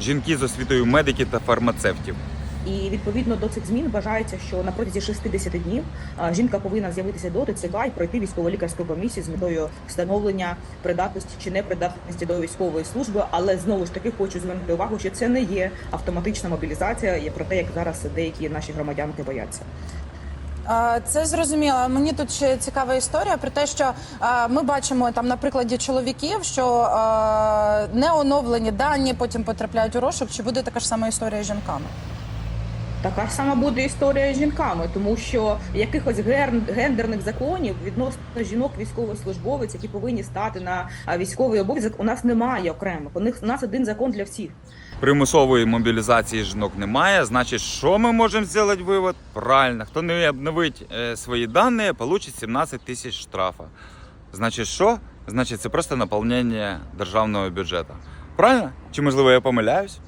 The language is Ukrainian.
Жінки з освітою медиків та фармацевтів. І відповідно до цих змін вважається, що на протязі 60 днів жінка повинна з'явитися до ТЦК і пройти військово-лікарську комісію з метою встановлення придатності чи непридатності до військової служби. Але знову ж таки хочу звернути увагу, що це не є автоматична мобілізація, є про те, як зараз деякі наші громадянки бояться. Це зрозуміло. Мені тут ще цікава історія про те, що ми бачимо там на прикладі чоловіків, що не оновлені дані потім потрапляють у розшук. Чи буде така ж сама історія з жінками? Така ж сама буде історія з жінками, тому що якихось гендерних законів відносно жінок військовослужбовець, які повинні стати на військовий обов'язок, у нас немає окремих. У них у нас один закон для всіх. Примусової мобілізації жінок немає. Значить, що ми можемо зробити вивод? Правильно, хто не обновить е, свої дані, получить 17 тисяч штрафа. Значить, що? Значить, це просто наповнення державного бюджету. Правильно? Чи можливо я помиляюсь?